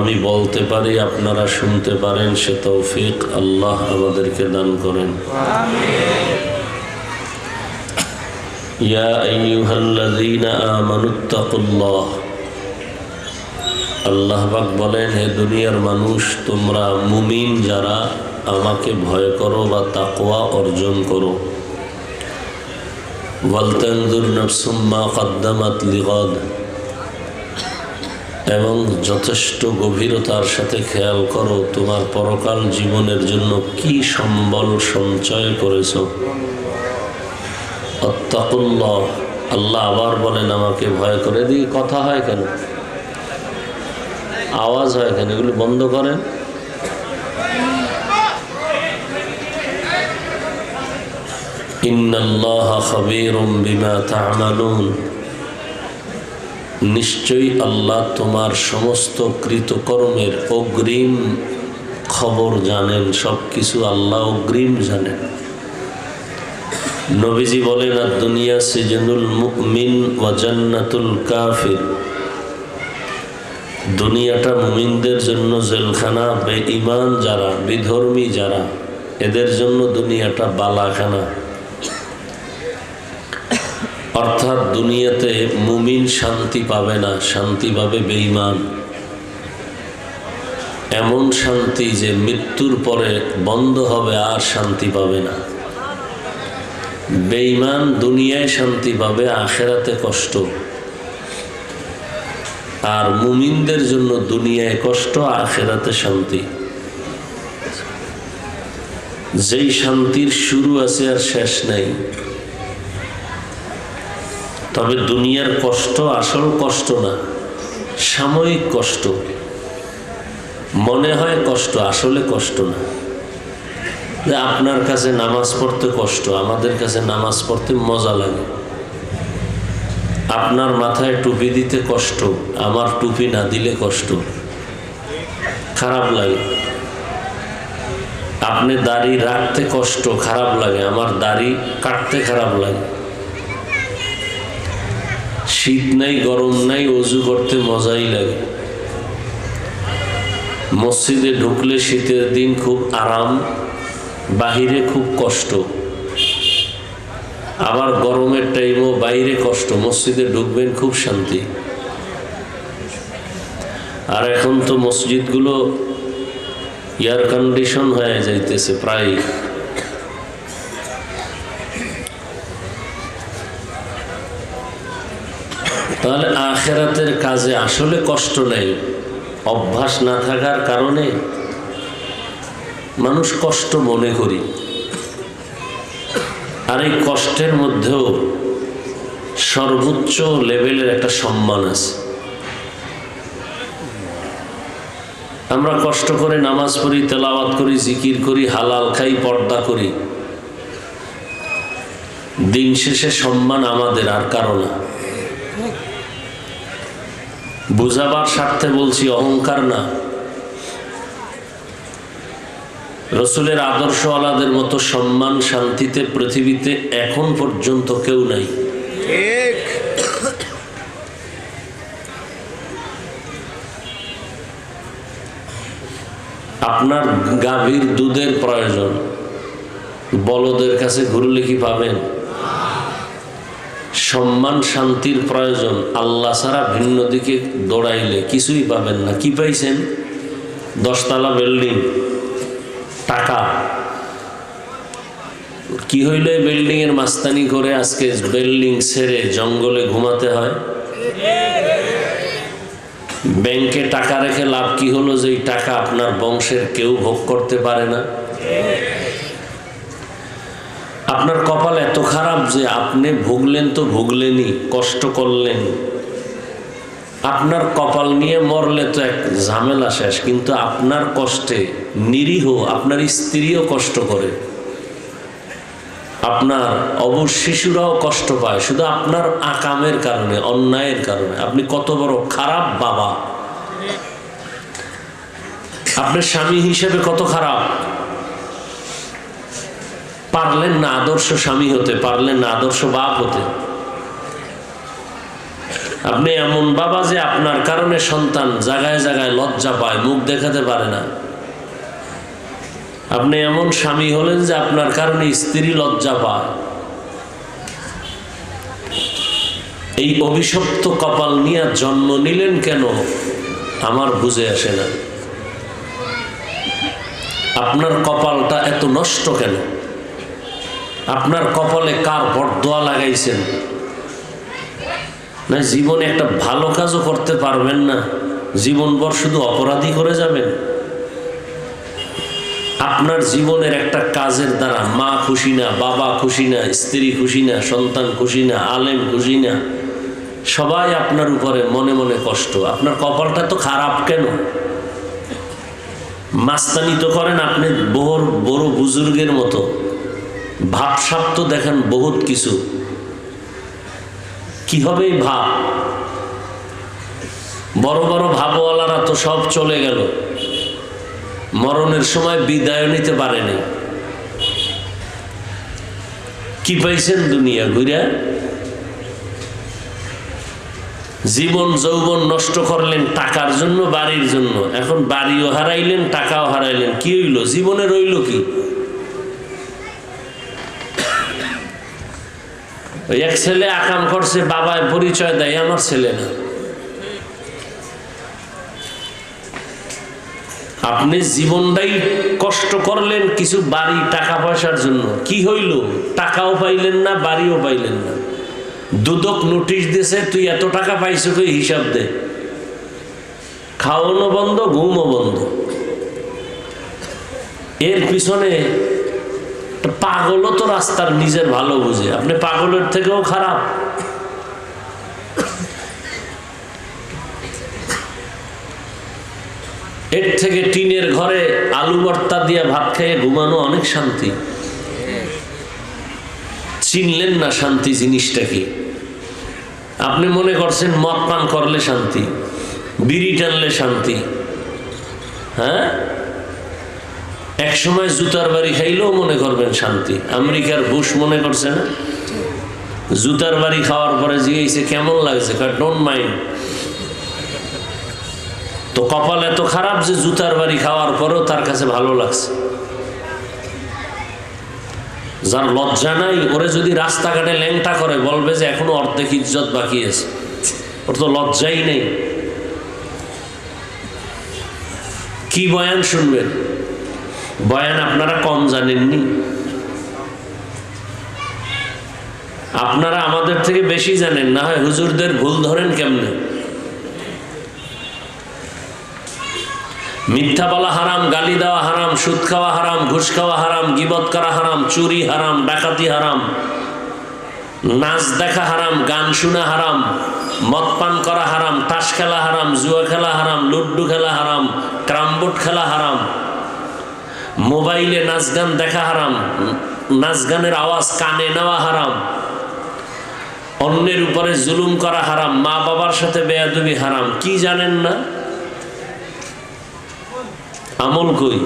আমি বলতে পারি, আপনারা শুনতে পারেন, সে তৌফিক আল্লাহ আমাদেরকে দান করেন। আল্লাহ বলেন, হে দুনিয়ার মানুষ, তোমরা মুমিন যারা, আমাকে ভয় করো বা তাকোয়া অর্জন করো। ওয়ালতানজুর এবং যথেষ্ট গভীরতার সাথে খেয়াল করো, তোমার পরকাল জীবনের জন্য কি সম্বল সঞ্চয় করেছ। অত্তাকুল্লাহ, আল্লাহ আবার বলেন, আমাকে ভয় করে। দিয়ে কথা হয় কেন? আওয়াজ হয় কেন? এগুলি বন্ধ করেন। ইন্নাল্লাহ খাবীরুম বিমা তা'মালুন। নিশ্চয়ই আল্লাহ তোমার সমস্ত কৃতকর্মের অগ্রিম খবর জানেন সব কিছু আল্লাহ অগ্রিম জানেন। নবীজি বলেন, আর দুনিয়া সিজনুল মুমিন ওয়া জান্নাতুল কাফির। দুনিয়াটা মুমিনদের জন্য জেলখানা বে ইমান যারা, বিধর্মী যারা, এদের জন্য দুনিয়াটা বালাখানা। দুনিয়াতে মুমিন শান্তি পাবে না, শান্তি পাবে বেঈমান। এমন শান্তি যে মৃত্যুর পরে বন্ধ হবে, আর শান্তি পাবে না। বেঈমান দুনিয়ায় শান্তি পাবে, আখেরাতে কষ্ট। আর মুমিনদের জন্য দুনিয়ায় কষ্ট, আখেরাতে শান্তি। যেই শান্তির শুরু আছে আর শেষ নাই তবে দুনিয়ার কষ্ট আসল কষ্ট না, সাময়িক কষ্ট। মনে হয় কষ্ট, আসলে কষ্ট না। যে আপনার কাছে নামাজ পড়তে কষ্ট, আমাদের কাছে নামাজ পড়তে মজা লাগে। আপনার মাথায় টুপি দিতে কষ্ট, আমার টুপি না দিলে কষ্ট। খারাপ লাগে। আপনি দাড়ি রাখতে কষ্ট, খারাপ লাগে। আমার দাড়ি কাটতে খারাপ লাগে। শীত নাই, গরম নাই, অজু করতে মজাই লাগে। মসজিদে ঢুকলে শীতের দিন খুব আরাম, বাহিরে খুব কষ্ট। আবার গরমের টাইমও বাইরে কষ্ট, মসজিদে ঢুকবেন খুব শান্তি। আর এখন তো মসজিদগুলো এয়ার কন্ডিশন হয়ে যাইতেছে প্রায়। তাহলে আখেরাতের কাজে আসলে কষ্ট নেই। অভ্যাস না থাকার কারণে মানুষ কষ্ট মনে করি। আর এই কষ্টের মধ্যেও সর্বোচ্চ লেভেলের একটা সম্মান আছে। আমরা কষ্ট করে নামাজ পড়ি, তেলাওয়াত করি, জিকির করি, হালাল খাই, পর্দা করি। দিন শেষে সম্মান আমাদের আর কারও না। বুঝাবার স্বার্থে বলছি অহংকার না। রসুলের আদর্শ আলাদের মতো সম্মান শান্তিতে পৃথিবীতে এখন পর্যন্ত কেউ নাই। আপনার গাভীর দুধের প্রয়োজন। বলদের কাছে ঘুরলে কি পাবেন? সম্মান শান্তির প্রয়োজন। আল্লাহ ছাড়া ভিন্ন দিকে দৌড়াইলে কিছুই পাবেন না। কি পাইছেন? দশতলা বিল্ডিং। টাকা। কি হইল এই বিল্ডিং এর মাস্তানি করে আজকে বিল্ডিং ছেড়ে জঙ্গলে ঘুমাতে হয়? ব্যাংকে টাকা রেখে লাভ কি হলো যে টাকা আপনার বংশের কেউ ভোগ করতে পারে না? আপনার কপাল এত খারাপ যে আপনি ভুগলেন তো ভুগলেনই, কষ্ট করলেন। আপনার কপাল নিয়ে মরলে তো এক ঝামেলা শেষ, কিন্তু আপনার কষ্টে নিরীহ, আপনার স্ত্রীও কষ্ট করে। আপনার অবশ শিশুরাও কষ্ট পায়, শুধু আপনার আকামের কারণে, অন্যায়ের কারণে। আপনি কত বড় খারাপ বাবা। আপনার স্বামী হিসেবে কত খারাপ। পারলেন না আদর্শ স্বামী হতে, পারলেন না আদর্শ বাপ হতে। আপনি এমন বাবা যে আপনার কারণে সন্তান জায়গায় জায়গায় লজ্জা পায়, মুখ দেখাতে পারে না। আপনি এমন স্বামী হলেন যে আপনার কারণে স্ত্রী লজ্জা পায়। এই অভিশপ্ত কপাল নিয়ে জন্ম নিলেন কেন? আমার বুঝে আসে না। আপনার কপালটা এত নষ্ট কেন? আপনার কপালে কার বরদোয়া লাগাইছেন? না, জীবনে একটা ভালো কাজও করতে পারবেন না। জীবনভর শুধু অপরাধী করে যাবেন। আপনার জীবনের একটা কাজের দ্বারা মা খুশি না, বাবা খুশি না, স্ত্রী খুশি না, সন্তান খুশি না, আলেম খুশি না, সবাই আপনার উপরে মনে মনে কষ্ট। আপনার কপালটা তো খারাপ কেন? মাস্তানি তো করেন আপনি বড় বড় বুজুর্গের মতো। ভাবসাপ তো দেখেন বহুত কিছু। কি হবে ভাব? বড় বড় ভাবওয়ালারা তো সব চলে গেল। মরণের সময় বিদায় নিতে পারেনি। কি পাইছেন দুনিয়া ঘুরে? জীবন যৌবন নষ্ট করলেন টাকার জন্য, বাড়ির জন্য। এখন বাড়িও হারাইলেন, টাকাও হারাইলেন। কি হইল? জীবনে রইল কি? এক ছেলে আকাম করছে, বাবায় পরিচয় দেয়, আমার ছেলে না। আপনি জীবনটাই কষ্ট করলেন কিছু বাড়ি টাকা পয়সার জন্য। কি হইল? টাকাও পাইলেন না, বাড়িও পাইলেন না। দুদক নোটিশ দিছে তুই এত টাকা পাইছো কই? হিসাব দে। খাওয়ানো বন্ধ, ঘুমও বন্ধ। এর পিছনে পাগলও তো রাস্তার নিজের ভালো বুঝে। আপনি পাগলের থেকেও খারাপ। এর থেকে টিনের ঘরে আলু ভর্তা দিয়ে ভাত খেয়ে ঘুমানো অনেক শান্তি। চিনলেন না শান্তি জিনিসটা কি? আপনি মনে করছেন মদ পান করলে শান্তি, বিড়ি টানলে শান্তি। হ্যাঁ? এক সময় জুতার বাড়ি খাইলেও মনে করবেন শান্তি। আমেরিকার বুশ মনে করছে না? জুতার বাড়ি খাওয়ার পরে জিজ্ঞেসে কেমন লাগছে? মাইন্ড তো কপাল এত খারাপ যে জুতার বাড়ি খাওয়ার পরেও তার কাছে ভালো লাগছে। যার লজ্জা নাই, ওরে যদি রাস্তাঘাটে ল্যাংটা করে, বলবে যে এখনও অর্ধেক ইজ্জত বাকি আছে। ওর তো লজ্জাই নেই। কি বয়ান শুনবেন? বয়ান আপনারা কম জানেননি? আপনারা আমাদের থেকে বেশি জানেন, না হয় হুজুরদের ভুল ধরেন কেমনে? মিথ্যা বলা হারাম, গালি দেওয়া হারাম, সুদ খাওয়া হারাম, ঘুষ খাওয়া হারাম, গিবত করা হারাম, চুরি হারাম, ডাকাতি হারাম, নাচ দেখা হারাম, গান শোনা হারাম, মদ পান করা হারাম, তাস খেলা হারাম, জুয়া খেলা হারাম, লুড্ডু খেলা হারাম, ক্রামবোর্ড খেলা হারাম। মোবাইলে নাচ গান দেখা হারাম, নাচ গানের আওয়াজ কানে নেওয়া হারাম, অন্যের উপরে জুলুম করা হারাম, মা বাবার সাথে বেয়াদবি হারাম, কি জানেন না? আমল কই?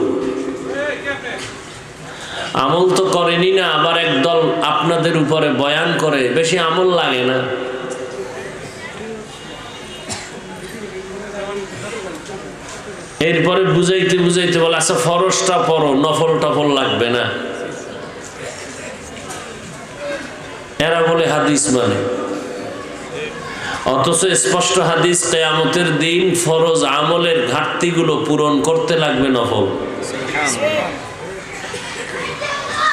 আমল তো করেনি না, আবার একদল আপনাদের উপরে বয়ান করে, বেশি আমল লাগে না। এরপরে বুঝাইতে বুঝাইতে বলে আচ্ছা ফরসটা পড়ো নফল টফল লাগবে না। এরা বলে, হাদিস মানে। অথচ স্পষ্ট হাদিস, কেয়ামতের দিন ফরজ আমলের ঘাটতিগুলো পূরণ করতে লাগবে নফল।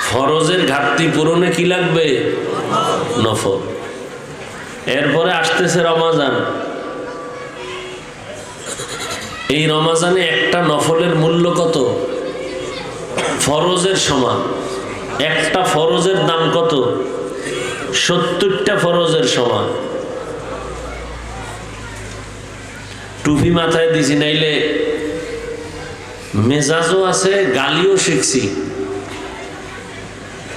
ফরজের ঘাটতি পূরণে কি লাগবে? নফল। এরপরে আসতেছে রমাজান। এই রমাজানে একটা নফলের মূল্য কত? ফরজের সমান। একটা ফরজের দাম কত? সত্তরটা ফরজের সমান। টুপি মাথায় দিছি, নাইলে মেজাজও আছে, গালিও শিখছি।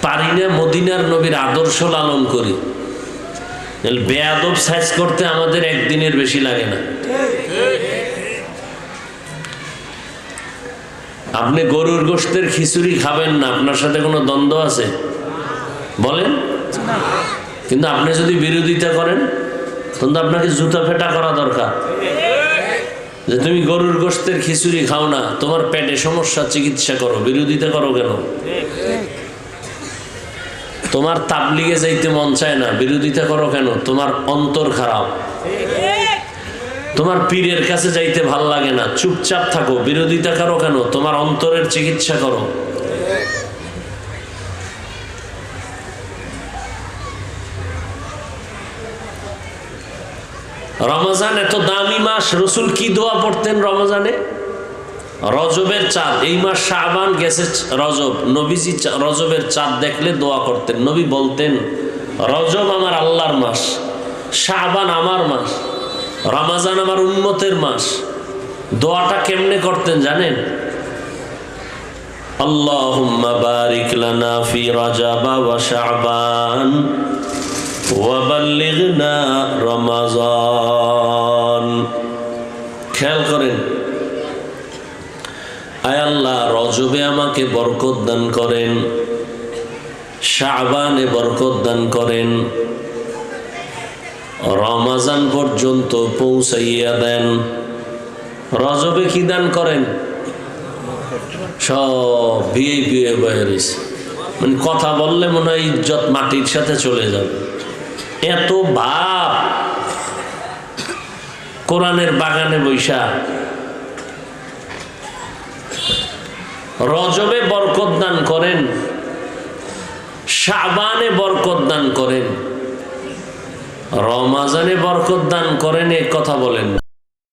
পারি না মদিনার নবীর আদর্শ লালন করি। বেয়াদব সাইজ করতে আমাদের একদিনের বেশি লাগে না। আপনি গরুর গোষ্ঠের খিচুড়ি খাবেন না, আপনার সাথে কোনো দ্বন্দ্ব আছে? বলেন। কিন্তু আপনি যদি বিরোধিতা করেন, তখন তো আপনাকে জুতা ফেটা করা দরকার। যে তুমি গরুর গোস্তের খিচুড়ি খাও না, তোমার পেটে সমস্যা, চিকিৎসা করো, বিরোধিতা করো কেন? তোমার তাবলিগে যাইতে মন চায় না, বিরোধিতা করো কেন? তোমার অন্তর খারাপ। তোমার পীরের কাছে যাইতে ভালো লাগে না। চুপচাপ থাকো, বিরোধিতা করো কেন? তোমার অন্তরের চিকিৎসা করো। রমজান এত দামি মাস, রসুল কি দোয়া পড়তেন রমজানে? রজবের চাঁদ, এই মাস শাহবান গেছে রজব। নবীজি রজবের চাঁদ দেখলে দোয়া করতেন। নবী বলতেন, রজব আমার আল্লাহর মাস শাহবান আমার মাস। রমাজান আমার উন্মতের মাস। দোয়াটা কেমনে করতেন জানেন? বারিক লানা ফি রাজাবা ওয়া শাবান ওয়াবাল্লিগনা রমাজান। খেয়াল করেন, আয় আল্লাহ, রজবে আমাকে বরকত দান করেন, শাবানে বরকত দান করেন। রমাজান পর্যন্ত পৌঁছাইয়া দেন। রজবে কি দান করেন? সব বিয়ে বিয়ে মানে কথা বললে মনে হয় ইজ্জত মাটির সাথে চলে যাবে। এত ভাব। কোরআনের বাগানে বৈশা। রজবে বরকত দান করেন। সাবানে বরকত দান করেন। রমাজানে বরকত দান করেন এ কথা বলেন